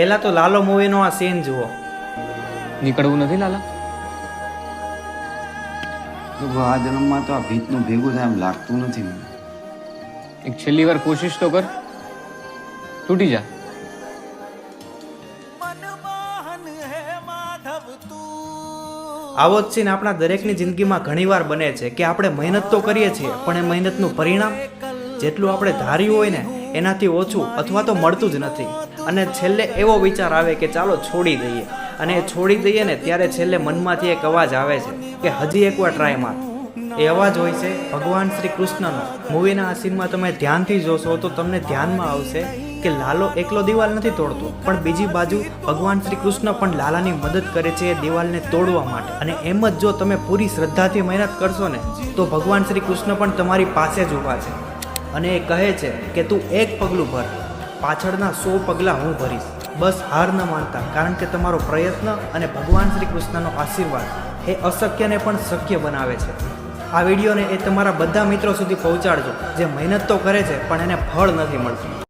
પહેલા તો લાલો મૂવીનો આ સીન જુઓ. નીકળવું નથી લાલા? પ્રભુ આ જન્મમાં તો આ ભીતનું ભેગું થાય એમ લાગતું નથી મને. એક છેલ્લી વાર કોશિશ તો કર. તૂટી જા. આવો જ સીન આપણા દરેકની જિંદગીમાં ઘણીવાર બને છે કે આપણે મહેનત તો કરીએ છીએ પણ એ મહેનતનું પરિણામ જેટલું આપણે ધાર્યું હોય ને એનાથી ઓછું અથવા તો મળતું જ નથી. અને છેલ્લે એવો વિચાર આવે કે ચાલો છોડી દઈએ. અને છોડી દઈએ ને ત્યારે છેલ્લે મનમાંથી એક અવાજ આવે છે કે હજી એકવાર ટ્રાય માર. એ અવાજ હોય છે, ભગવાન શ્રી કૃષ્ણનો. મૂવીના આ સીનમાં તમે ધ્યાનથી જોશો તો તમને ધ્યાનમાં આવશે કે લાલો એકલો દિવાલ નથી તોડતો, પણ બીજી બાજુ ભગવાન શ્રી કૃષ્ણ પણ લાલાની મદદ કરે છે એ દિવાલને તોડવા માટે. અને એમ જ જો તમે પૂરી શ્રદ્ધાથી મહેનત કરશો ને, તો ભગવાન શ્રી કૃષ્ણ પણ તમારી પાસે જ ઊભા છે. અને એ કહે છે કે તું એક પગલું ભર, પાછળના સો પગલાં હું ભરીશ. બસ હાર ન માનતા, કારણ કે તમારો પ્રયત્ન અને ભગવાન શ્રી કૃષ્ણનો આશીર્વાદ એ અશક્યને પણ શક્ય બનાવે છે. આ વિડીયોને એ તમારા બધા મિત્રો સુધી પહોંચાડજો, જે મહેનત તો કરે છે, પણ એને ફળ નથી મળતું.